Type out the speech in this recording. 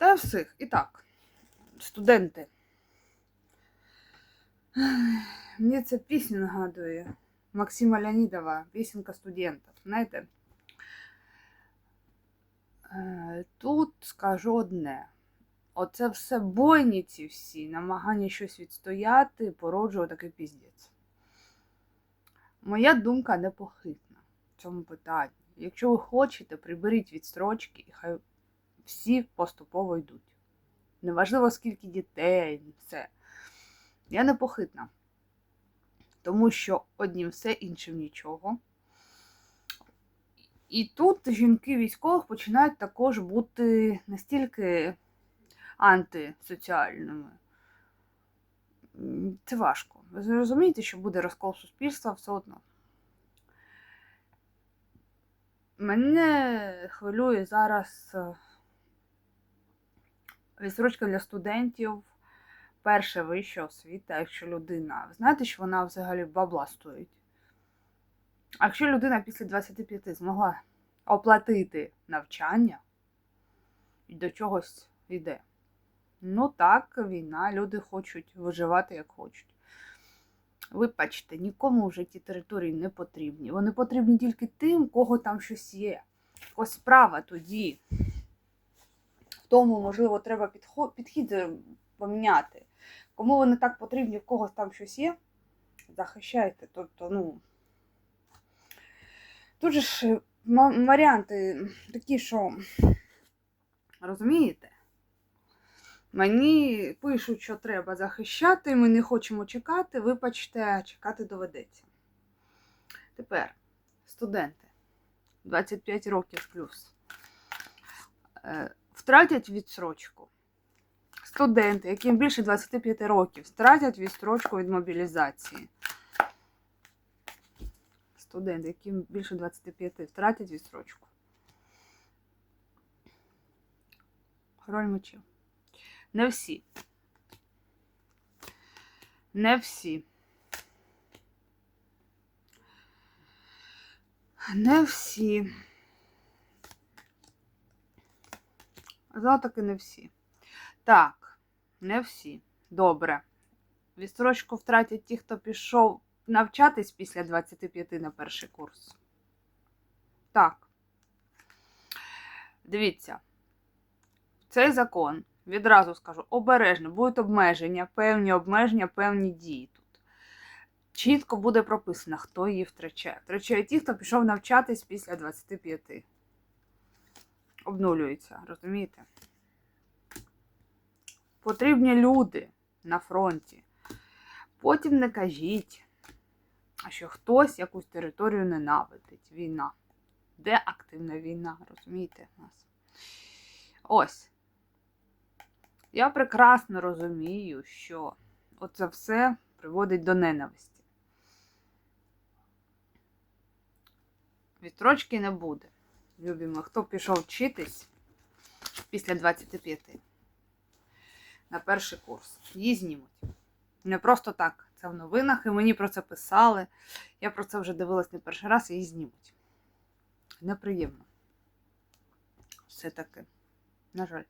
Та всіх. І так, студенти. Мені ця пісня нагадує Максима Леонідова, пісенька студентів. Знаєте? Е, Тут скажу одне. Оце все бойні ці всі, намагання щось відстояти, породжує такий піздець. Моя думка непохитна в цьому питанні. Якщо ви хочете, приберіть відстрочки, і хай всі поступово йдуть. Неважливо, скільки дітей, все. Я непохитна. Тому що однім все, іншим нічого. І тут жінки військових починають також бути настільки антисоціальними. Це важко. Ви зрозумієте, що буде розкол суспільства все одно. Мене хвилює зараз е, відсрочка для студентів, перша вища освіта, якщо людина. Знаєте, що вона взагалі бабла стоїть? Якщо людина після 25 змогла оплатити навчання і до чогось йде. Ну так, війна, люди хочуть виживати як хочуть. Ви бачите, нікому вже ті території не потрібні. Вони потрібні тільки тим, кого там щось є. Ось справа тоді. Тому, можливо, треба підхід е, поміняти. Кому вони так потрібні, в когось там щось є, захищайте. Тобто, ну. Тут же ж е, варіанти такі, що. Розумієте? Мені пишуть, що треба захищати, ми не хочемо чекати, вибачте, чекати доведеться. Тепер, студенти 25 років плюс. Втратять відсрочку. Студенти, яким більше 25 років, втратять відстрочку від мобілізації. Студенти, яким більше 25, втратять відстрочку. Король мечів. Не всі. Не всі. Не всі. Казала таки не всі. Так, не всі. Добре. Відстрочку втратять ті, хто пішов навчатись після 25 на перший курс. Так. Дивіться. Цей закон, відразу скажу, обережно, будуть обмеження, певні обмеження, певні дії тут. Чітко буде прописано, хто її втрачає. Втрачає ті, хто пішов навчатись після 25. Обнулюється, розумієте? Потрібні люди на фронті. Потім не кажіть, що хтось якусь територію ненавидить. Війна. Де активна війна, розумієте нас? Ось. Я прекрасно розумію, що оце все приводить до ненависті. Відстрочки не буде. Любимо, хто пішов вчитись після 25 на перший курс. Її знімуть. Не просто так. Це в новинах, і мені про це писали. Я про це вже дивилась не перший раз, її знімуть. Неприємно. Все таки. На жаль.